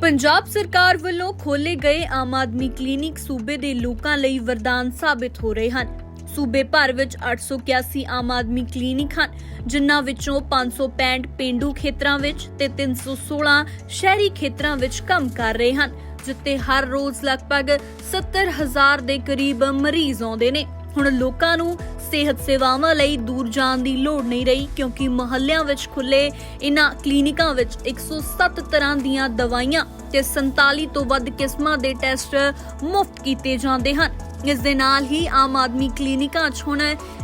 ਪੰਜਾਬ ਸਰਕਾਰ ਵੱਲੋਂ ਖੋਲੇ ਗਏ ਆਮ ਆਦਮੀ ਕਲੀਨਿਕ ਸੂਬੇ ਦੇ ਲੋਕਾਂ ਲਈ ਵਰਦਾਨ ਸਾਬਿਤ ਹੋ ਰਹੇ ਹਨ। ਸੂਬੇ ਭਰ ਵਿੱਚ 881 ਆਮ ਆਦਮੀ ਕਲੀਨਿਕ ਹਨ, ਜਿਨ੍ਹਾਂ ਵਿੱਚੋਂ 565 ਪਿੰਡੂ ਖੇਤਰਾਂ ਵਿੱਚ ਤੇ 316 ਸ਼ਹਿਰੀ ਖੇਤਰਾਂ ਵਿੱਚ ਕੰਮ ਕਰ ਰਹੇ ਹਨ, ਜਿੱਥੇ ਹਰ ਰੋਜ਼ ਲਗਭਗ 70000 ਦੇ ਕਰੀਬ ਮਰੀਜ਼ ਆਉਂਦੇ ਨੇ। ਹੁਣ ਲੋਕਾਂ ਨੂੰ ਸਿਹਤ ਸੇਵਾਵਾਂ ਲਈ ਦੂਰ ਜਾਣ ਦੀ ਲੋੜ ਨਹੀਂ ਰਹੀ ਕਿਉਂਕਿ ਮੁਹੱਲਿਆਂ ਵਿੱਚ ਖੁੱਲੇ ਇਨ੍ਹਾਂ ਕਲੀਨਿਕਾਂ ਵਿੱਚ 107 ਤਰ੍ਹਾਂ ਦੀਆਂ ਦਵਾਈਆਂ ਤੇ 47 ਤੋਂ ਵੱਧ ਕਿਸਮਾਂ ਦੇ ਟੈਸਟ ਮੁਫਤ ਕੀਤੇ ਜਾਂਦੇ ਹਨ। ਇਸ ਦੇ ਨਾਲ ਹੀ ਆਮ ਆਦਮੀ ਕਲੀਨਿਕਾਂ 'ਚ ਹੁਣ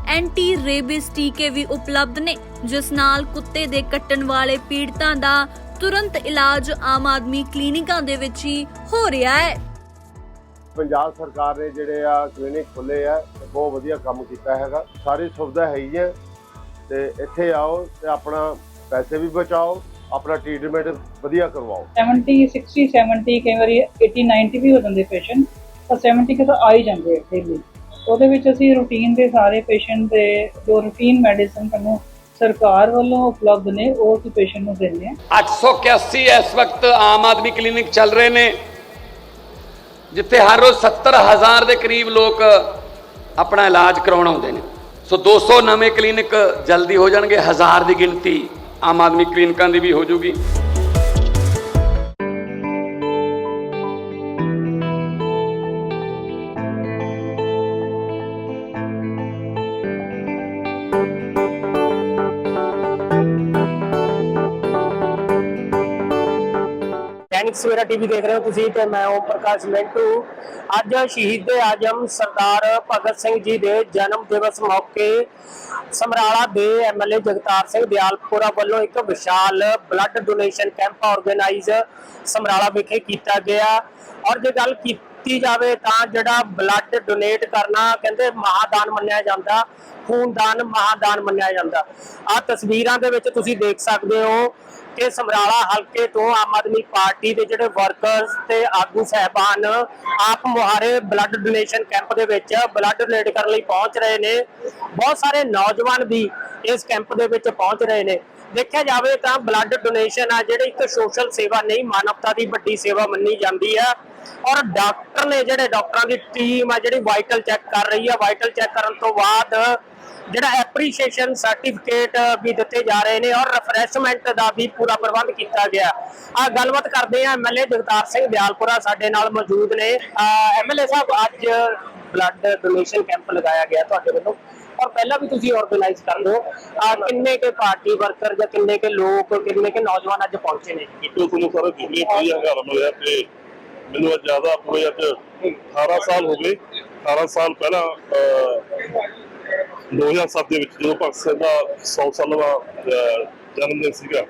ਐਂਟੀ ਰੇਬਿਸ ਟੀਕੇ ਵੀ ਉਪਲਬਧ ਨੇ, ਜਿਸ ਨਾਲ ਕੁੱਤੇ ਦੇ ਕੱਟਣ ਵਾਲੇ ਪੀੜਤਾਂ ਦਾ ਤੁਰੰਤ ਇਲਾਜ ਆਮ ਆਦਮੀ ਕਲੀਨਿਕਾਂ ਦੇ ਵਿੱਚ ਹੀ ਹੋ ਰਿਹਾ ਹੈ। ਪੰਜਾਬ ਸਰਕਾਰ ਨੇ ਜਿਹੜੇ ਆ ਕਲੀਨਿਕ ਖੋਲੇ ਆ ਤੇ ਬਹੁਤ ਵਧੀਆ ਕੰਮ ਕੀਤਾ ਹੈਗਾ। ਸਾਰੀ ਸੁਵਿਧਾ ਹੈ ਹੀ ਹੈ ਤੇ ਇੱਥੇ ਆਓ ਤੇ ਆਪਣਾ ਪੈਸੇ ਵੀ ਬਚਾਓ ਆਪਣਾ ਟ੍ਰੀਟਮੈਂਟ ਵਧੀਆ ਕਰਵਾਓ। 70 60 70 ਕਈ ਵਾਰੀ 80 90 ਵੀ ਹੋ ਜਾਂਦੇ ਪੇਸ਼ੈਂਟ ਤਾਂ 70 ਕਿ ਤਾਂ ਆ ਹੀ ਜਾਂਦੇ ਇੱਥੇ ਲਈ ਉਹਦੇ ਵਿੱਚ ਅਸੀਂ ਰੂਟੀਨ ਦੇ ਸਾਰੇ ਪੇਸ਼ੈਂਟ ਦੇ ਜੋ ਰੂਟੀਨ ਮੈਡੀਸਨ ਸਾਨੂੰ ਸਰਕਾਰ ਵੱਲੋਂ ਉਪਲਬਧ ਨੇ ਉਹ ਅਸੀਂ ਪੇਸ਼ੈਂਟ ਨੂੰ ਦਿੰਦੇ ਹਾਂ। 881 ਇਸ ਵਕਤ ਆਮ ਆਦਮੀ ਕਲੀਨਿਕ ਚੱਲ ਰਹੇ ਨੇ। ਜਿੱਥੇ ਹਰ ਰੋਜ਼ 70000 ਦੇ ਕਰੀਬ ਲੋਕ ਆਪਣਾ ਇਲਾਜ ਕਰਾਉਣ ਆਉਂਦੇ ਨੇ। ਸੋ 200 ਨਵੇਂ ਕਲੀਨਿਕ ਜਲਦੀ ਹੋ ਜਾਣਗੇ, ਹਜ਼ਾਰ ਦੀ ਗਿਣਤੀ ਆਮ ਆਦਮੀ ਕਲੀਨਿਕਾਂ ਦੀ ਵੀ ਹੋ ਜਾਊਗੀ ਸਵੇਰਾ ਟੀਵੀ ਦੇਖ ਰਹੇ ਹੋ ਤੁਸੀਂ ਤੇ ਮੈਂ ਓਮ ਪ੍ਰਕਾਸ਼ ਮਿੰਟੂ। ਅੱਜ ਸ਼ਹੀਦ ਆਜਮ ਸਰਦਾਰ ਭਗਤ ਸਿੰਘ ਜੀ ਦੇ ਜਨਮ ਦਿਵਸ ਮੌਕੇ ਸਮਰਾਲਾ ਦੇ ਐਮਐਲਏ ਜਗਤਾਰ ਸਿੰਘ ਦਿਆਲਪੁਰਾ ਵੱਲੋਂ ਇੱਕ ਵਿਸ਼ਾਲ blood donation camp organise Samrala ਵਿਖੇ ਕੀਤਾ ਗਿਆ। ਔਰ ਜੇ ਗੱਲ ਕੀਤੀ ਜਾਵੇ ਤਾਂ ਜਿਹੜਾ ਬਲੱਡ ਡੋਨੇਟ ਕਰਨਾ ਕਹਿੰਦੇ ਮਹਾਦਾਨ ਮੰਨਿਆ ਜਾਂਦਾ, ਖੂਨਦਾਨ ਮਹਾਦਾਨ ਮੰਨਿਆ ਜਾਂਦਾ। ਆ ਤਸਵੀਰਾਂ ਦੇ ਵਿੱਚ ਤੁਸੀਂ ਦੇਖ ਸਕਦੇ ਹੋ ਕਿ ਸਮਰਾਲਾ ਹਲਕੇ ਤੋਂ ਆਮ ਆਦਮੀ ਪਾਰਟੀ ਦੇ ਜਿਹੜੇ ਵਰਕਰਸ ਤੇ ਆਗੂ ਸਹਿਬਾਨ ਆਪ ਮੁਹਾਰੇ ਬਲੱਡ ਡੋਨੇਸ਼ਨ ਕੈਂਪ ਦੇ ਵਿੱਚ ਬਲੱਡ ਡੋਨੇਟ ਕਰਨ ਲਈ ਪਹੁੰਚ ਰਹੇ ਨੇ। ਬਹੁਤ ਸਾਰੇ ਨੌਜਵਾਨ ਵੀ ਇਸ ਕੈਂਪ ਦੇ ਵਿੱਚ ਪਹੁੰਚ ਰਹੇ ਨੇ। ਦੇਖਿਆ ਜਾਵੇ ਤਾਂ ਬਲੱਡ ਡੋਨੇਸ਼ਨ ਆ, ਜਿਹੜੀ ਇੱਕ ਸੋਸ਼ਲ ਸੇਵਾ ਨਹੀਂ, ਮਾਨਵਤਾ ਦੀ ਵੱਡੀ ਸੇਵਾ ਮੰਨੀ ਜਾਂਦੀ ਹੈ ਔਰ ਡਾਕਟਰ ਨੇ ਜਿਹੜੇ ਡਾਕਟਰਾਂ ਦੀ ਟੀਮ ਆ, ਜਿਹੜੀ ਵਾਈਟਲ ਚੈੱਕ ਕਰ ਰਹੀ ਹੈ ਵਾਈਟਲ ਚੈੱਕ ਕਰਨ ਤੋਂ ਬਾਅਦ ਜਿਹੜਾ ਐਪਰੀਸ਼ੀਏਸ਼ਨ ਸਰਟੀਫਿਕੇਟ ਵੀ ਦਿੱਤੇ ਜਾ ਰਹੇ ਨੇ ਔਰ ਰਿਫਰੈਸ਼ਮੈਂਟ ਦਾ ਵੀ ਪੂਰਾ ਪ੍ਰਬੰਧ ਕੀਤਾ ਗਿਆ। ਆ ਗੱਲਬਾਤ ਕਰਦੇ ਆ ਐਮਐਲਏ ਜਗਤਾਰ ਸਿੰਘ ਦਿਆਲਪੁਰਾ ਸਾਡੇ ਨਾਲ ਮੌਜੂਦ ਨੇ। ਐਮਐਲਏ ਸਾਹਿਬ, ਅੱਜ ਬਲੱਡ ਡੋਨੇਸ਼ਨ ਕੈਂਪ ਲਗਾਇਆ ਗਿਆ ਤੁਹਾਡੇ ਵੱਲੋਂ। ਔਰ ਪਹਿਲਾਂ ਵੀ ਤੁਸੀਂ ਆਰਗੇਨਾਈਜ਼ ਕਰਦੇ ਹੋ ਆ ਕਿੰਨੇ ਕੇ ਪਾਰਟੀ ਵਰਕਰ ਜਾਂ ਕਿੰਨੇ ਕੇ ਲੋਕ ਕਿੰਨੇ ਕੇ ਨੌਜਵਾਨ ਅੱਜ ਪਹੁੰਚੇ ਨੇ? ਦੇਖੋ ਤੁਹਾਨੂੰ ਸਾਰਾ ਦੁਨੀਆ ਕੀ ਹੰਗਾਰਾ ਮਿਲਿਆ ਤੇ ਮੈਨੂੰ ਅੱਜ ਜ਼ਿਆਦਾ ਪੂਰੇ ਅੱਜ 18 ਸਾਲ ਹੋ ਗਏ। 18 ਸਾਲ ਪਹਿਲਾਂ 2007 ਦੇ ਵਿੱਚ ਜਦੋਂ ਭਗਤ ਸਿੰਘ ਦਾ 100 ਸਾਲਵਾ ਅਹ, ਜਨਮ ਦਿਨ ਸੀਗਾ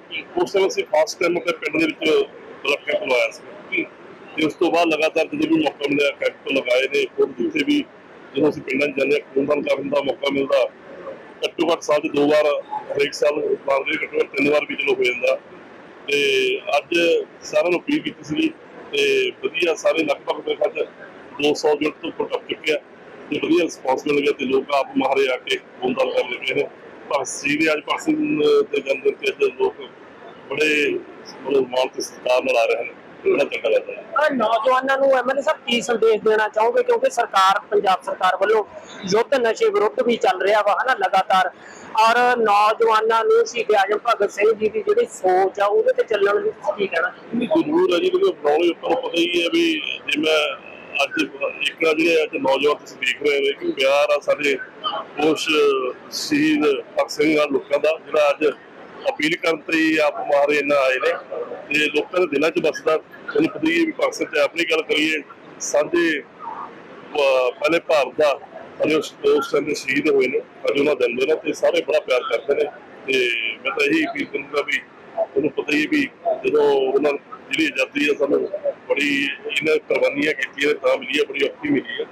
ਉਸ ਸਮੇਂ ਅਸੀਂ ਫਾਸਟ ਟਾਈਮ ਆਪਣੇ ਪਿੰਡ ਦੇ ਵਿੱਚ ਬਲੱਡ ਕੈਂਪ ਲਵਾਇਆ ਸੀ। ਤੇ ਉਸ ਤੋਂ ਬਾਅਦ ਲਗਾਤਾਰ ਜਦੋਂ ਵੀ ਮੌਕਾ ਮਿਲਿਆ ਕੈਂਪ ਲਗਾਏ ਨੇ ਹੋਰ ਜਿੱਥੇ ਵੀ ਜਦੋਂ ਅਸੀਂ ਪਿੰਡਾਂ 'ਚ ਜਾਂਦੇ ਹਾਂ ਖੂਨਦਾਨ ਕਰਨ ਦਾ ਮੌਕਾ ਮਿਲਦਾ। ਘੱਟੋ ਘੱਟ ਸਾਲ 'ਚ ਦੋ ਵਾਰ, ਹਰੇਕ ਸਾਲ ਬਾਅਦ ਘੱਟੋ ਘੱਟ ਤਿੰਨ ਵਾਰ ਵੀ ਚਲੋ ਹੋ ਜਾਂਦਾ। ਤੇ ਅੱਜ ਸਾਰਿਆਂ ਨੂੰ ਅਪੀਲ ਕੀਤੀ ਸੀ ਤੇ ਵਧੀਆ ਸਾਰੇ ਲਗਭਗ ਮੇਰੇ ਖਿਆਲ 200 ਯੂਨਿਟ ਤੋਂ ਉੱਪਰ ਟੱਪ ਚੁੱਕਿਆ ਤੇ ਵਧੀਆ ਰਿਸਪੌਂਸ ਮਿਲ ਗਿਆ ਤੇ ਲੋਕ ਆਪ ਮਾਰੇ ਆ ਕੇ ਖੂਨਦਾਨ ਕਰ ਲੱਗੇ ਨੇ। ਭਾਸੀ ਦੇ ਅੱਜ ਭਾਸੀ ਦੇ ਜਨਮ ਤੇ ਅੱਜ ਲੋਕ ਬੜੇ ਬੜੇ ਮਾਣ ਤੇ ਸਤਿਕਾਰ ਨਾਲ ਆ ਰਹੇ ਨੇ। ਬੜਾ ਚੰਗਾ ਹੈ ਆ ਨੌਜਵਾਨਾਂ ਨੂੰ ਐਮਐਲਏ ਸਾਹਿਬ ਕੀ ਸੰਦੇਸ਼ ਦੇਣਾ ਚਾਹੋਗੇ? ਕਿਉਂਕਿ ਸਰਕਾਰ, ਪੰਜਾਬ ਸਰਕਾਰ ਵੱਲੋਂ ਯੁੱਧ ਨਸ਼ੇ ਵਿਰੁੱਧ ਵੀ ਚੱਲ ਰਿਹਾ ਵਾ, ਹਨਾ, ਲਗਾਤਾਰ। ਔਰ ਨੌਜਵਾਨਾਂ ਨੂੰ ਸ਼ਹੀਦ ਆਜਮ ਭਗਤ ਸਿੰਘ ਜੀ ਦੀ ਜਿਹੜੀ ਸੋਚ ਆ, ਉਹਦੇ ਤੇ ਚੱਲਣ ਦੀ ਤੁਸੀਂ ਕੀ ਕਹਿਣਾ ਜ਼ਰੂਰ ਹੈ ਜੀ, ਕਿਉਂਕਿ ਬਣਾਉਣੇ ਆਪਾਂ ਪਤਾ ਹੀ ਹੈ ਵੀ ਜਿਵੇਂ ਅੱਜ ਇੱਕ ਜਿਹੜੇ ਅੱਜ ਨੌਜਵਾਨ ਤੁਸੀਂ ਦੇਖ ਰਹੇ ਨੇ ਕਿ ਪਿਆਰ ਆ ਸਾਡੇ ਉਸ ਸ਼ਹੀਦ ਭਗਤ ਸਿੰਘ ਨਾਲ ਲੋਕਾਂ ਦਾ, ਜਿਹੜਾ ਅੱਜ ਅਪੀਲ ਕਰਨ ਤੇ ਆਪ ਮਾਰੇ ਨਾ ਆਏ ਨੇ। ਤੇ ਲੋਕਾਂ ਦੇ ਦਿਲਾਂ 'ਚ ਬਸਦਾ ਤੁਹਾਨੂੰ ਪਤਾ ਹੀ ਹੈ ਵੀ ਭਗਤ ਤੇ ਆਪਣੀ ਗੱਲ ਕਰੀਏ ਸਾਂਝੇ ਪਹਿਲੇ ਭਾਰਤ ਦਾ ਅੱਜ ਉਸ ਉਸ ਸਮੇਂ ਸ਼ਹੀਦ ਹੋਏ ਨੇ। ਅੱਜ ਉਹਨਾਂ ਦਿਨ ਦੇ ਨਾਲ ਤੇ ਸਾਰੇ ਬੜਾ ਪਿਆਰ ਕਰਦੇ ਨੇ। ਤੇ ਮੈਂ ਤਾਂ ਇਹੀ ਅਪੀਲ ਕਰੂੰਗਾ ਵੀ ਤੁਹਾਨੂੰ ਪਤਾ ਹੀ ਹੈ ਵੀ ਜਦੋਂ ਉਹਨਾਂ ਜਿਹੜੀ ਆਜ਼ਾਦੀ ਆ, ਸਾਨੂੰ ਬੜੀ ਇਹਨਾਂ ਕੁਰਬਾਨੀਆਂ ਕੀਤੀਆਂ ਨੇ, ਤਾਂ ਮਿਲੀ ਹੈ ਬੜੀ ਔਖੀ ਮਿਲੀ ਹੈ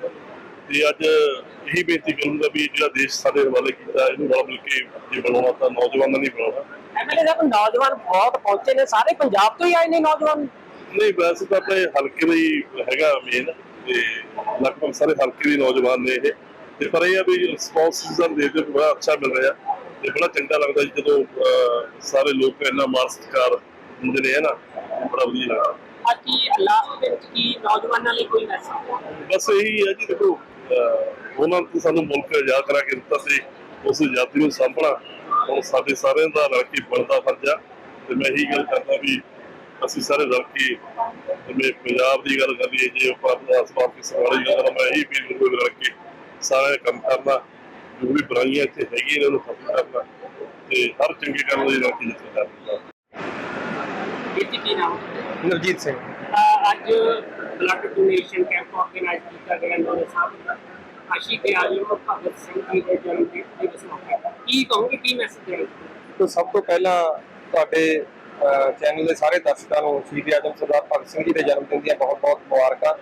ਤੇ ਅੱਜ ਇਹੀ ਬੇਨਤੀ ਕਰੂੰਗਾ ਵੀ ਜਿਹੜਾ ਦੇਸ਼ ਸਾਡੇ ਹਵਾਲੇ ਕੀਤਾ, ਇਹਨੂੰ ਰਲ ਮਿਲ ਕੇ ਜੇ ਬਣਾਉਣਾ ਤਾਂ ਨੌਜਵਾਨਾਂ ਨੇ ਬਣਾਉਣਾ। ਐਮਐਲਏ ਸਾਹਿਬ ਨੌਜਵਾਨ ਬਹੁਤ ਪਹੁੰਚੇ ਨੇ ਸਾਰੇ ਪੰਜਾਬ ਤੋਂ ਹੀ ਆਏ ਨੇ ਨੌਜਵਾਨ। ਨਹੀਂ ਵੈਸੇ ਤਾਂ ਆਪਣੇ ਹਲਕੇ ਦਾ ਹੀ ਹੈਗਾ ਮੇਨ ਤੇ ਲਗਭਗ ਸਾਰੇ ਹਲਕੇ ਦੇ ਨੌਜਵਾਨ ਨੇ ਇਹ। ਤੇ ਪਰ ਇਹ ਆ ਵੀ ਰਿਸਪੌਂਸ ਸਾਨੂੰ ਦੇ ਕੇ ਬੜਾ ਅੱਛਾ ਮਿਲ ਰਿਹਾ ਤੇ ਬੜਾ ਚੰਗਾ ਲੱਗਦਾ ਜਦੋਂ ਸਾਰੇ ਲੋਕ ਇੰਨਾ ਮਾਣ ਸਤਿਕਾਰ ਦਿੰਦੇ ਨੇ ਨਾ? ਬੜਾ ਵਧੀਆ ਲੱਗਦਾ। ਅੱਜ ਕੀ ਲਾਸਟ ਦੇ ਵਿੱਚ ਕੀ ਨੌਜਵਾਨਾਂ ਲਈ ਕੋਈ ਮੈਸੇਜ ਬਸ ਇਹੀ ਹੈ ਜੀ ਦੇਖੋ ਉਹਨਾਂ ਨੇ ਸਾਨੂੰ ਮੁਲਕ ਆਜ਼ਾਦ ਕਰਾ ਕੇ ਦਿੱਤਾ ਸੀ। ਉਸ ਆਜ਼ਾਦੀ ਨੂੰ ਸਾਂਭਣਾ ਹੁਣ ਸਾਡੇ ਸਾਰਿਆਂ ਦਾ ਰਲ ਕੇ ਬਣਦਾ ਫਰਜ਼ ਆ। ਤੇ ਮੈਂ ਇਹੀ ਗੱਲ ਕਰਦਾ ਵੀ ਅਸੀਂ ਸਾਰੇ ਰਲ ਕੇ ਜਿਵੇਂ ਪੰਜਾਬ ਦੀ ਗੱਲ ਕਰੀਏ ਜੇ ਆਪਾਂ ਅਸਬਾਬ ਦੀ ਸਵਾਲ ਦੀ ਗੱਲ ਕਰਾਂ ਮੈਂ ਇਹੀ ਵੀ ਲੋਕ ਰਲ ਕੇ ਸਾਰੇ ਕੰਮ ਕਰਨਾ ਜੋ ਵੀ ਬੁਰਾਈਆਂ ਇੱਥੇ ਹੈਗੀਆਂ ਇਹਨਾਂ ਨੂੰ ਖਤਮ ਕਰਨਾ ਤੇ ਹਰ ਚੰਗੇ ਕੰਮ ਦੀ ਰਲ ਕੇ ਜਿੱਥੇ ਕਰਨਾ ਇਹ ਕੀ ਨਾਮ ਹੈ? ਨਵਜੀਤ ਸਿੰਘ। ਅੱਜ ਬਲੱਡ ਡੋਨੇਸ਼ਨ ਕੈਂਪ ਆਰਗੇਨਾਈਜ਼ ਕੀਤਾ ਗਿਆ ਨੌਲੇ ਸਾਹਿਬ ਆਸ਼ੀ ਤੇ ਆਜਮ ਭਗਤ ਸਿੰਘ ਜੀ ਦੇ ਜਨਮ ਦਿਵਸ ਮੌਕੇ ਕੀ ਕਹੋਗੇ, ਕੀ ਮੈਸੇਜ ਦੇਣਾ ਤੋਂ ਸਭ ਤੋਂ ਪਹਿਲਾਂ ਤੁਹਾਡੇ ਚੈਨਲ ਦੇ ਸਾਰੇ ਦਰਸ਼ਕਾਂ ਨੂੰ ਸ਼ਹੀਦ ਆਜਮ ਸਰਦਾਰ ਭਗਤ ਸਿੰਘ ਜੀ ਦੇ ਜਨਮ ਦਿਨ ਦੀਆਂ ਬਹੁਤ-ਬਹੁਤ ਮੁਬਾਰਕਾਂ।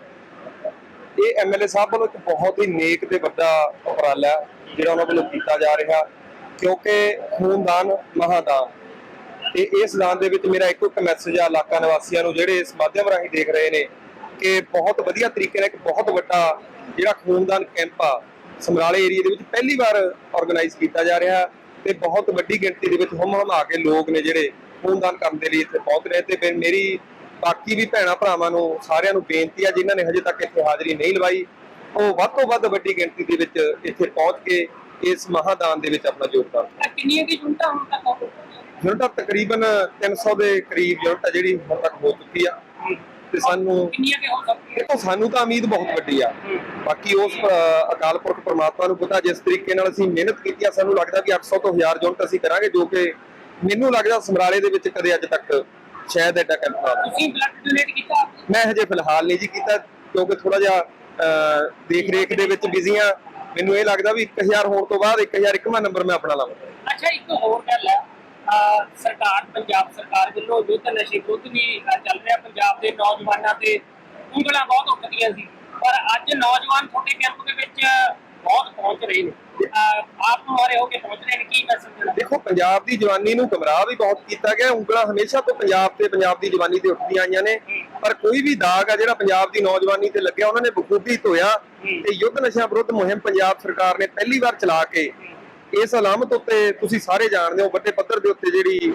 ਇਹ ਐਮਐਲਏ ਸਾਹਿਬ ਵੱਲੋਂ ਇੱਕ ਬਹੁਤ ਹੀ ਨੇਕ ਤੇ ਵੱਡਾ ਉਪਰਾਲਾ ਜਿਹੜਾ ਉਹਨਾਂ ਵੱਲੋਂ ਕੀਤਾ ਜਾ ਰਿਹਾ, ਕਿਉਂਕਿ ਖੂਨਦਾਨ ਮਹਾਦਾਨ। ਤੇ ਇਸ ਦਾਨ ਦੇ ਵਿੱਚ ਮੇਰਾ ਇੱਕੋ ਇੱਕ ਮੈਸੇਜ ਆ, ਇਲਾਕਾ ਨਿਵਾਸੀਆਂ ਨੂੰ, ਜਿਹੜੇ ਇਸ ਮਾਧਿਅਮ ਰਾਹੀਂ ਦੇਖ ਰਹੇ ਨੇ ਕਿ ਬਹੁਤ ਵਧੀਆ ਤਰੀਕੇ ਨਾਲ ਇੱਕ ਬਹੁਤ ਵੱਡਾ ਜਿਹੜਾ ਖੂਨਦਾਨ ਕੈਂਪ ਆ ਸਮਰਾਲੇ ਏਰੀਆ ਦੇ ਵਿੱਚ ਪਹਿਲੀ ਵਾਰ ਆਰਗੇਨਾਈਜ਼ ਕੀਤਾ ਜਾ ਰਿਹਾ ਤੇ ਬਹੁਤ ਵੱਡੀ ਗਿਣਤੀ ਦੇ ਵਿੱਚ ਹਮ ਹਮ ਆ ਕੇ ਲੋਕ ਨੇ ਜਿਹੜੇ ਖੂਨਦਾਨ ਕਰਨ ਦੇ ਲਈ ਇੱਥੇ ਪਹੁੰਚ ਰਹੇ ਤੇ ਫਿਰ ਮੇਰੀ ਬਾਕੀ ਵੀ ਭੈਣਾ ਭਰਾਵਾਂ ਨੂੰ ਸਾਰਿਆਂ ਨੂੰ ਬੇਨਤੀ ਆ ਜਿਨ੍ਹਾਂ ਨੇ ਹਜੇ ਤੱਕ ਇੱਥੇ ਹਾਜ਼ਰੀ ਨਹੀਂ ਲਵਾਈ ਉਹ ਵੱਧ ਤੋਂ ਵੱਧ ਵੱਡੀ ਗਿਣਤੀ ਦੇ ਵਿੱਚ ਇੱਥੇ ਪਹੁੰਚ ਕੇ ਇਸ ਮਹਾਦਾਨ ਦੇ ਵਿੱਚ ਆਪਣਾ ਯੋਗਦਾਨ ਕਿੰਨੀਆਂ ਕੀ ਯੂਨਿਟਾਂ ਹੁਣ ਤੱਕ ਹੋ ਯੂਨਿਟ ਤਕਰੀਬਨ 300 ਦੇ ਕਰੀਬ ਯੂਨਿਟ ਜਿਹੜੀ ਹੁਣ ਤੱਕ ਹੋ ਚੁੱਕੀ ਆ। ਤੇ ਸਾਨੂੰ ਕਿੰਨੀਆਂ ਕਿ ਹੋ ਸਕਦੀਆਂ ਦੇਖੋ ਸਾਨੂੰ ਤਾਂ ਉਮੀਦ ਬਹੁਤ ਵੱਡੀ ਆ। ਬਾਕੀ ਉਸ ਅ, ਅਕਾਲ ਪੁਰਖ ਪ੍ਰਮਾਤਮਾ ਨੂੰ ਪਤਾ ਜਿਸ ਤਰੀਕੇ ਨਾਲ ਅਸੀਂ ਮਿਹਨਤ ਕੀਤੀ ਆ ਸਾਨੂੰ ਲੱਗਦਾ ਵੀ 800 ਤੋਂ 1000 ਯੂਨਿਟ ਅਸੀਂ ਕਰਾਂਗੇ ਜੋ ਕਿ ਮੈਨੂੰ ਲੱਗਦਾ ਸਮਰਾਲੇ ਦੇ ਵਿੱਚ ਕਦੇ ਅੱਜ ਤੱਕ ਸ਼ਾਇਦ ਐਡਾ ਨਾ ਹੋਵੇ। ਤੁਸੀਂ ਬਲੱਡ ਡੋਨੇਟ ਕੀਤਾ? ਮੈਂ ਹਜੇ ਫਿਲਹਾਲ ਨਹੀਂ ਜੀ ਕੀਤਾ ਕਿਉਂਕਿ ਥੋੜਾ ਜਿਹਾ ਅ, ਦੇਖ ਰੇਖ ਦੇ ਵਿੱਚ ਬਿਜ਼ੀ ਆ। ਮੈਨੂੰ ਇਹ ਲੱਗਦਾ ਵੀ 1000 ਹੋਣ ਤੋਂ ਬਾਅਦ 1000 ਇੱਕਵਾਂ ਨੰਬਰ ਮੈਂ ਆਪਣਾ ਲਾਵਾਂਗਾ। ਅੱਛਾ ਇੱਕ ਹੋਰ ਗੱਲ ਹੈ ਸਰਕਾਰ ਪੰਜਾਬ ਸਰਕਾਰ ਵੱਲੋਂ ਯੁੱਧ ਨਸ਼ੇ ਵਿਰੁੱਧ ਵੀ ਚੱਲ ਰਿਹਾ ਪੰਜਾਬ ਦੇ ਨੌਜਵਾਨਾਂ ਤੇ। ਉਂਗਲਾਂ ਬਹੁਤ ਉੱਠਦੀਆਂ ਸੀ। ਪਰ ਅੱਜ ਨੌਜਵਾਨ ਤੁਹਾਡੇ ਕੈਂਪ ਦੇ ਵਿੱਚ ਬਹੁਤ ਪਹੁੰਚ ਰਹੇ ਨੇ। ਆਪ ਮਾਰੇ ਹੋ ਕੇ ਪਹੁੰਚ ਰਹੇ ਨੇ ਕੀ ਮੈਸੇਜ ਦੇਖੋ ਪੰਜਾਬ ਦੀ ਜਵਾਨੀ ਨੂੰ ਗਮਰਾਹ ਵੀ ਬਹੁਤ ਕੀਤਾ ਗਿਆ। ਉਂਗਲਾਂ ਹਮੇਸ਼ਾ ਤੋਂ ਪੰਜਾਬ ਤੇ ਪੰਜਾਬ ਦੀ ਜਵਾਨੀ ਤੇ ਉੱਠਦੀਆਂ ਆਈਆਂ ਨੇ। ਪਰ ਕੋਈ ਵੀ ਦਾਗ ਆ ਜਿਹੜਾ ਪੰਜਾਬ ਦੀ ਨੌਜਵਾਨੀ ਤੇ ਲੱਗਿਆ ਉਹਨਾਂ ਨੇ ਬਖੂਬੀ ਧੋਇਆ। ਤੇ ਯੁੱਧ ਨਸ਼ਿਆਂ ਵਿਰੁੱਧ ਮੁਹਿੰਮ ਪੰਜਾਬ ਸਰਕਾਰ ਨੇ ਪਹਿਲੀ ਵਾਰ ਚਲਾ ਕੇ ਇਸ ਅਲਾਮਤ ਉੱਤੇ ਤੁਸੀਂ ਸਾਰੇ ਜਾਣਦੇ ਹੋ ਵੱਡੇ ਪੱਧਰ ਦੇ ਉੱਤੇ ਜਿਹੜੀ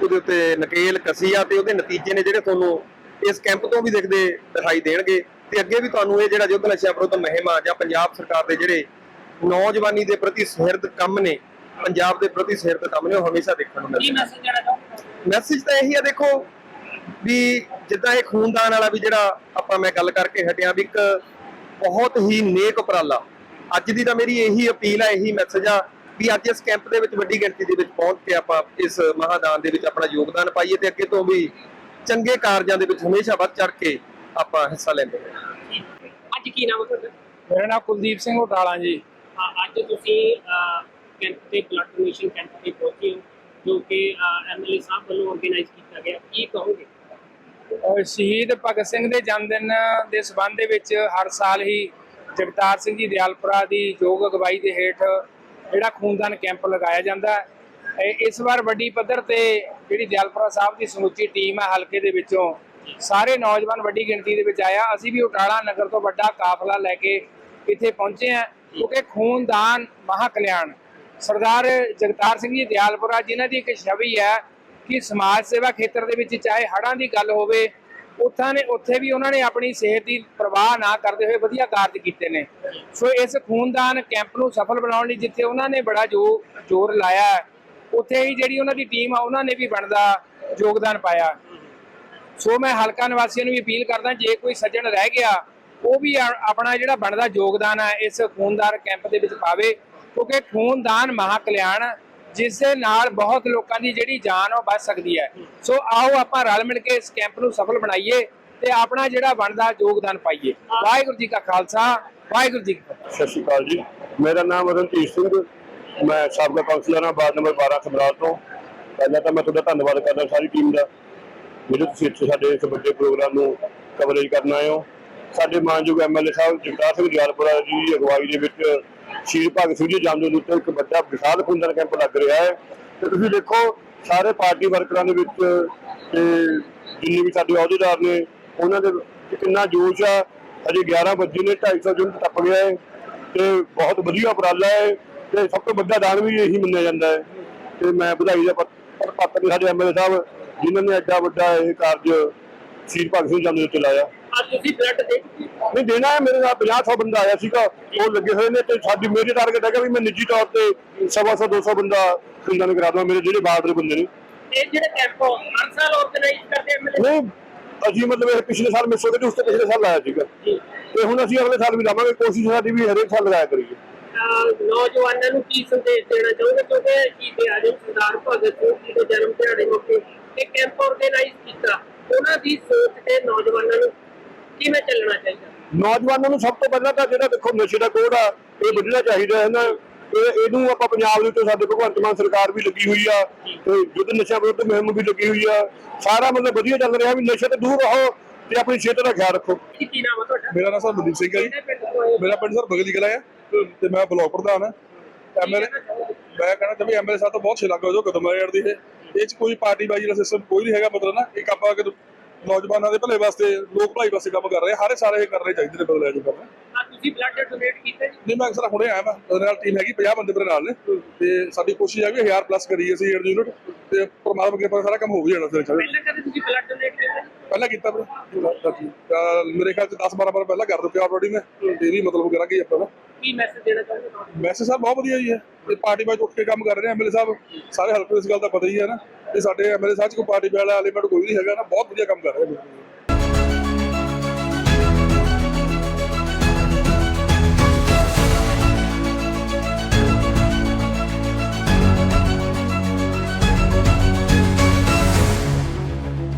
ਉਹਦੇ ਉੱਤੇ ਨਕੇਲ ਕਸੀ ਆ ਤੇ ਉਹਦੇ ਨਤੀਜੇ ਨੇ ਜਿਹੜੇ ਤੁਹਾਨੂੰ ਇਸ ਕੈਂਪ ਤੋਂ ਵੀ ਦਿਖਦੇ ਦਿਖਾਈ ਦੇਣਗੇ। ਤੇ ਅੱਗੇ ਵੀ ਤੁਹਾਨੂੰ ਇਹ ਜਿਹੜਾ ਯੁੱਧ ਨਸ਼ਿਆਂ ਵਿਰੁੱਧ ਮੁਹਿੰਮ ਆ ਜਾਂ ਪੰਜਾਬ ਸਰਕਾਰ ਦੇ ਜਿਹੜੇ ਨੌਜਵਾਨੀ ਦੇ ਪ੍ਰਤੀ ਸੁਹਿਰਦ ਕੰਮ ਨੇ ਪੰਜਾਬ ਦੇ ਪ੍ਰਤੀ ਸੁਹਿਰਦ ਕੰਮ ਨੇ ਉਹ ਹਮੇਸ਼ਾ ਦੇਖਣ ਨੂੰ ਮਿਲਦੇ ਮੈਸੇਜ ਤਾਂ ਇਹੀ ਆ ਦੇਖੋ ਵੀ ਜਿੱਦਾਂ ਇਹ ਖੂਨਦਾਨ ਵਾਲਾ ਵੀ ਜਿਹੜਾ ਆਪਾਂ ਮੈਂ ਗੱਲ ਕਰਕੇ ਹਟਿਆ ਵੀ ਇੱਕ ਬਹੁਤ ਹੀ ਨੇਕ ਉਪਰਾਲਾ ਅੱਜ ਦੀ ਤਾਂ ਮੇਰੀ ਇਹੀ ਅਪੀਲ ਆ ਇਹੀ ਮੈਸੇਜ ਆ ਵੀ ਅੱਜ ਇਸ ਕੈਂਪ ਦੇ ਵਿੱਚ ਵੱਡੀ ਗਿਣਤੀ ਦੇ ਵਿੱਚ ਪਹੁੰਚ ਕੇ ਆਪਾਂ ਇਸ ਮਹਾਦਾਨ ਦੇ ਵਿੱਚ ਆਪਣਾ ਯੋਗਦਾਨ ਪਾਈਏ ਤੇ ਅੱਗੇ ਤੋਂ ਵੀ ਚੰਗੇ ਕਾਰਜਾਂ ਦੇ ਵਿੱਚ ਹਮੇਸ਼ਾ ਵੱਧ ਚੜ ਕੇ ਆਪਾਂ ਹਿੱਸਾ ਲੈਂਦੇ ਹਾਂ। ਅੱਜ ਕੀ ਨਾਮ ਹੈ ਤੁਹਾਡਾ? ਮੇਰਾ ਨਾਮ ਕੁਲਦੀਪ ਸਿੰਘ ਉਟਾਲਾ ਜੀ। ਅੱਜ ਤੁਸੀਂ ਕੈਂਪ ਤੇ ਬਲੱਡ ਡੋਨੇਸ਼ਨ ਕੈਂਪ ਤੇ ਪਹੁੰਚੇ ਹੋ ਜੋ ਕਿ ਐਮਐਲਏ ਸਾਹਿਬ ਵੱਲੋਂ ਆਰਗੇਨਾਈਜ਼ ਕੀਤਾ ਗਿਆ। ਕੀ ਕਹੋਗੇ? ਸ਼ਹੀਦ ਭਗਤ ਸਿੰਘ ਦੇ ਜਨਮ ਦਿਨ ਦੇ ਸਬੰਧ ਦੇ ਵਿੱਚ ਹਰ ਸਾਲ ਹੀ ਜਗਤਾਰ ਸਿੰਘ ਜੀ ਦਿਆਲਪੁਰਾ ਦੀ ਯੋਗ ਅਗਵਾਈ ਦੇ ਹੇਠ ਜਿਹੜਾ ਖੂਨਦਾਨ ਕੈਂਪ ਲਗਾਇਆ ਜਾਂਦਾ ਹੈ। ਇਹ ਇਸ ਵਾਰ ਵੱਡੀ ਪੱਧਰ ਤੇ ਜਿਹੜੀ ਦਿਆਲਪੁਰਾ ਸਾਹਿਬ ਦੀ ਸਮੁੱਚੀ ਟੀਮ ਹੈ, ਹਲਕੇ ਦੇ ਵਿੱਚੋਂ ਸਾਰੇ ਨੌਜਵਾਨ ਵੱਡੀ ਗਿਣਤੀ ਦੇ ਵਿੱਚ ਆਇਆ। ਅਸੀਂ ਵੀ ਉਟਾਲਾ ਨਗਰ ਤੋਂ ਵੱਡਾ ਕਾਫਲਾ ਲੈ ਕੇ ਇੱਥੇ ਪਹੁੰਚੇ ਹਾਂ ਕਿਉਂਕਿ ਖੂਨਦਾਨ ਮਹਾ ਕਲਿਆਣ ਸਰਦਾਰ ਜਗਤਾਰ ਸਿੰਘ ਜੀ ਦਿਆਲਪੁਰਾ, ਜਿਨ੍ਹਾਂ ਦੀ ਇੱਕ ਛਵੀ ਹੈ ਕਿ ਸਮਾਜ ਸੇਵਾ ਖੇਤਰ ਦੇ ਵਿੱਚ ਚਾਹੇ ਹੜ੍ਹਾਂ ਦੀ ਗੱਲ ਹੋਵੇ ਉੱਥਾਂ ਨੇ ਉੱਥੇ ਵੀ ਉਹਨਾਂ ਨੇ ਆਪਣੀ ਸਿਹਤ ਦੀ ਪਰਵਾਹ ਨਾ ਕਰਦੇ ਹੋਏ ਵਧੀਆ ਕਾਰਜ ਕੀਤੇ ਨੇ। ਸੋ ਇਸ ਖੂਨਦਾਨ ਕੈਂਪ ਨੂੰ ਸਫਲ ਬਣਾਉਣ ਲਈ ਜਿੱਥੇ ਉਹਨਾਂ ਨੇ ਬੜਾ ਜੋ ਜ਼ੋਰ ਲਾਇਆ, ਉੱਥੇ ਹੀ ਜਿਹੜੀ ਉਹਨਾਂ ਦੀ ਟੀਮ ਆ, ਉਹਨਾਂ ਨੇ ਵੀ ਬਣਦਾ ਯੋਗਦਾਨ ਪਾਇਆ। ਸੋ ਮੈਂ ਹਲਕਾ ਨਿਵਾਸੀਆਂ ਨੂੰ ਵੀ ਅਪੀਲ ਕਰਦਾ, ਜੇ ਕੋਈ ਸੱਜਣ ਰਹਿ ਗਿਆ, ਉਹ ਵੀ ਆਪਣਾ ਜਿਹੜਾ ਬਣਦਾ ਯੋਗਦਾਨ ਹੈ ਇਸ ਖੂਨਦਾਨ ਕੈਂਪ ਦੇ ਵਿੱਚ ਪਾਵੇ, ਕਿਉਂਕਿ ਖੂਨਦਾਨ ਮਹਾ ਕਲਿਆਣ ਜਿਸ ਦੇ ਨਾਲ ਬਹੁਤ ਲੋਕਾਂ ਦੀ ਜਿਹੜੀ ਜਾਨ ਉਹ ਬਚ ਸਕਦੀ ਹੈ। ਸੋ ਆਓ ਆਪਾਂ ਰਲ ਮਿਲ ਕੇ ਇਸ ਕੈਂਪ ਨੂੰ ਸਫਲ ਬਣਾਈਏ ਤੇ ਆਪਣਾ ਜਿਹੜਾ ਬਣਦਾ ਯੋਗਦਾਨ ਪਾਈਏ। ਵਾਹਿਗੁਰੂ ਜੀ ਕਾ ਖਾਲਸਾ, ਵਾਹਿਗੁਰੂ ਜੀ ਸਤਿ ਸ਼੍ਰੀ ਅਕਾਲ ਜੀ। ਮੇਰਾ ਨਾਮ ਰਣਜੀਤ ਸਿੰਘ। ਮੈਂ ਸਾਬਕਾ ਕਾਉਂਸਲਰ ਹਾਂ, ਵਾਰਡ ਨੰਬਰ 12 ਖਬਰਾਲ ਤੋਂ। ਪਹਿਲਾਂ ਤਾਂ ਮੈਂ ਤੁਹਾਡਾ ਧੰਨਵਾਦ ਕਰਦਾ ਸਾਰੀ ਟੀਮ ਦਾ। ਜਿਹੜੇ ਤੁਸੀਂ ਇੱਥੇ ਸਾਡੇ ਇਸ ਵੱਡੇ ਪ੍ਰੋਗਰਾਮ ਨੂੰ ਕਵਰੇਜ ਕਰਨ ਆਏ ਹੋ। ਸਾਡੇ ਮਾਨਯੋਗ ਐਮਐਲਏ ਸਾਹਿਬ ਜਗਤਾਰ ਸਿੰਘ ਦਿਆਲਪੁਰਾ ਜੀ ਦੀ ਅਗਵਾਈ ਦੇ ਵਿੱਚ ਸ਼ਹੀਦ ਭਗਤ ਸਿੰਘ ਜੀ ਜਨਮਦਿਨ ਉੱਤੇ ਇੱਕ ਵੱਡਾ ਵਿਸ਼ਾਲ ਖੂਨਦਾਨ ਕੈਂਪ ਲੱਗ ਰਿਹਾ ਹੈ। ਤੇ ਤੁਸੀਂ ਦੇਖੋ, ਸਾਰੇ ਪਾਰਟੀ ਵਰਕਰਾਂ ਦੇ ਵਿੱਚ ਤੇ ਜਿੰਨੇ ਵੀ ਸਾਡੇ ਅਹੁਦੇਦਾਰ ਨੇ, ਉਹਨਾਂ ਦੇ ਕਿੰਨਾ ਜੋਸ਼ ਆ। ਅਜੇ 11 ਵਜੇ ਨੇ 250 ਯੂਨਿਟ ਟੱਪ ਗਿਆ ਹੈ ਤੇ ਬਹੁਤ ਵਧੀਆ ਉਪਰਾਲਾ ਹੈ ਤੇ ਸਭ ਤੋਂ ਵੱਡਾ ਦਾਨ ਵੀ ਇਹੀ ਮੰਨਿਆ ਜਾਂਦਾ ਹੈ। ਤੇ ਮੈਂ ਵਧਾਈ ਦਾ ਪੱਤਰ ਪਾਤਰ ਸਾਡੇ ਐਮਐਲਏ ਸਾਹਿਬ, ਜਿਨ੍ਹਾਂ ਨੇ ਐਡਾ ਵੱਡਾ ਇਹ ਕਾਰਜ ਸ਼ਹੀਦ ਭਗਤ ਸਿੰਘ ਜਨਮ ਦਿਨ ਲਾਇਆ। ਅੱਜ ਤੁਸੀਂ ਬਲੱਡ ਦੇ। ਨਹੀਂ ਦੇਣਾ ਹੈ ਮੇਰੇ ਨਾਲ 50 100 ਬੰਦਾ ਆਇਆ ਸੀਗਾ। ਉਹ ਲੱਗੇ ਹੋਏ ਨੇ ਤੇ ਸਾਡੀ ਮੇਰੀ ਟਾਰਗੇਟ ਹੈਗਾ ਵੀ ਮੈਂ ਨਿੱਜੀ ਤੌਰ ਤੇ ਸਵਾ ਸੌ 200 ਬੰਦਾ ਖੂਨਦਾਨ ਕਰਾ ਦਵਾਂ ਮੇਰੇ ਜਿਹੜੇ ਬਾਹਰ ਦੇ ਬੰਦੇ ਨੇ। ਇਹ ਜਿਹੜੇ ਕੈਂਪ ਹਰ ਸਾਲ ਆਰਗੇਨਾਈਜ਼ ਕਰਦੇ ਐਮਐਲਏ ਨਹੀਂ ਅਸੀਂ ਮਤਲਬ ਇਹ ਪਿਛਲੇ ਸਾਲ ਮਿਸ ਹੋ ਗਏ ਤੇ ਉਸ ਤੋਂ ਪਿਛਲੇ ਸਾਲ ਲਾਇਆ ਸੀਗਾ। ਤੇ ਹੁਣ ਅਸੀਂ ਅਗਲੇ ਸਾਲ ਵੀ ਲਾਵਾਂਗੇ ਕੋਸ਼ਿਸ਼ ਸਾਡੀ ਵੀ ਹਰੇਕ ਸਾਲ ਲਗਾਇਆ ਕਰੀਏ। ਨੌਜਵਾਨਾਂ ਨੂੰ ਕੀ ਸੰਦੇਸ਼ ਦੇਣਾ ਚਾਹੋਗੇ? ਕਿਉਂਕਿ ਸ਼ਹੀਦ ਆਜਮ ਸਰਦਾਰ ਭਗਤ ਸਿੰਘ ਜੀ ਦੇ ਜਨਮ ਦਿਹਾੜੇ ਮੌਕੇ। ਇਹ ਕੈਂਪ ਆਰਗੇਨਾਈਜ਼ ਕੀਤਾ। ਉਹਨਾਂ ਦੀ ਸੋਚ ਤੇ ਨੌਜਵਾਨਾਂ ਨੂੰ ਕਿਵੇਂ ਚੱਲਣਾ ਚਾਹੀਦਾ? ਨੌਜਵਾਨਾਂ ਨੂੰ ਸਭ ਤੋਂ ਪਹਿਲਾਂ ਤਾਂ ਜਿਹੜਾ ਦੇਖੋ ਨਸ਼ੇ ਦਾ ਕੋਡ ਆ ਇਹ ਵੱਢਣਾ ਚਾਹੀਦਾ ਹੈ ਨਾ। ਇਹ ਇਹਨੂੰ ਆਪਾਂ ਪੰਜਾਬ ਦੇ ਉੱਤੇ ਸਾਡੇ ਭਗਵੰਤ ਮਾਨ ਸਰਕਾਰ ਵੀ ਲੱਗੀ ਹੋਈ ਆ ਤੇ ਯੁੱਧ ਨਸ਼ਾ ਵਿਰੁੱਧ ਮੁਹਿੰਮ ਵੀ ਲੱਗੀ ਹੋਈ ਆ। ਸਾਰਾ ਮਤਲਬ ਵਧੀਆ ਚੱਲ ਰਿਹਾ ਵੀ ਨਸ਼ੇ ਤੋਂ ਦੂਰ ਰਹੋ ਤੇ ਆਪਣੀ ਸਿਹਤ ਦਾ ਖਿਆਲ ਰੱਖੋ। ਕੀ ਨਾਮ ਆ ਤੁਹਾਡਾ? ਮੇਰਾ ਨਾਮ ਸਰ ਸਿੰਘ ਹੈ ਜੀ? ਮੇਰਾ ਪਿੰਡ ਸਰ ਬਗਲੀ ਕਲਾ ਹੈ ਤੇ ਮੈਂ ਬਲਾਕ ਪ੍ਰਧਾਨ ਹਾਂ। ਐਮਐਲਏ ਮੈਂ ਕਹਿੰਦਾ ਜਿਵੇਂ ਐਮਐਲਏ ਸਾਹਿਬ ਤੋਂ ਬਹੁਤ ਛੇ ਲੱਗ ਹੋ ਜੋ ਕਦਮ ਆ ਦੀ ਇਹ ਇਹ ਚ ਕੋਈ ਪਾਰਟੀ ਬਾਜੀ ਦਾ ਸਿਸਟਮ ਕੋਈ ਨਹੀਂ ਹੈਗਾ ਮਤਲਬ ਨਾ। ਇੱਕ ਆਪਾਂ ਕਿ ਨੌਜਵਾਨਾਂ ਦੇ ਭਲੇ ਵਾਸਤੇ ਲੋਕ ਭਲਾਈ ਵਾਸਤੇ ਕੰਮ ਕਰ ਰਹੇ ਆ, ਸਾਰੇ ਇਹ ਕਰਨੇ ਚਾਹੀਦੇ ਨੇ ਬਦਲਿਆ ਜੋ ਕਰਨਾ। ਤੁਸੀਂ ਬਲੱਡ ਡੋਨੇਟ ਕੀਤਾ ਜੀ? ਨਹੀਂ ਮੈਂ ਅਕਸਰ ਹੁਣੇ ਆਇਆ ਮੈਂ ਉਹਦੇ ਨਾਲ ਟੀਮ ਹੈਗੀ 50 ਬੰਦੇ ਮੇਰੇ ਨਾਲ ਨੇ। ਤੇ ਸਾਡੀ ਕੋਸ਼ਿਸ਼ ਹੈ ਵੀ 1000 ਪਲੱਸ ਕਰੀਏ ਅਸੀਂ ਏਡ ਯੂਨਿਟ ਤੇ ਪਰਮਾਤਮਾ ਕਿਰਪਾ ਸਾਰਾ ਕੰਮ ਹੋ ਵੀ ਜਾਣਾ ਫਿਰ। ਪਹਿਲਾਂ ਕਦੇ ਤੁਸੀਂ ਬਲੱਡ ਡੋਨੇਟ ਕੀਤਾ ਪਹਿਲਾਂ ਕੀਤਾ ਵੀਰੇ ਮੇਰੇ ਖਿਆਲ ਚ 10 12 ਵਾਰ ਪਹਿਲਾਂ ਕਰ ਦਿੱਤੇ ਆਲਰੇਡੀ ਮੈਂ। ਤੇ ਵੀ ਮਤਲਬ ਕਰਾਂਗੇ ਆਪਾਂ ਨਾ। ਕੀ ਮੈਸੇਜ ਦੇਣਾ ਚਾਹੁੰਦੇ ਮੈਸੇਜ ਸਾਹਿਬ ਬਹੁਤ ਵਧੀਆ ਜੀ ਹੈ। ਤੇ ਪਾਰਟੀ ਵਾਈਜ਼ ਉੱਠ ਕੇ ਕੰਮ ਕਰ ਰਹੇ ਐਮਐਲਏ ਸਾਹਿਬ। ਸਾਰੇ ਹਲਕੇ ਇਸ ਗੱਲ ਦਾ ਪਤਾ ਹੀ ਹੈ ਨਾ। ਤੇ ਸਾਡੇ ਐਮਐਲਏ ਸਾਹਿਬ ਚ ਕੋਈ ਪਾਰਟੀ ਵਾਲਾ ਐਲੀਮੈਂਟ ਕੋਈ ਨਹੀਂ ਹੈਗਾ ਨਾ, ਬਹੁਤ ਵਧੀਆ ਕੰਮ ਕਰ ਰਹੇ ਨੇ।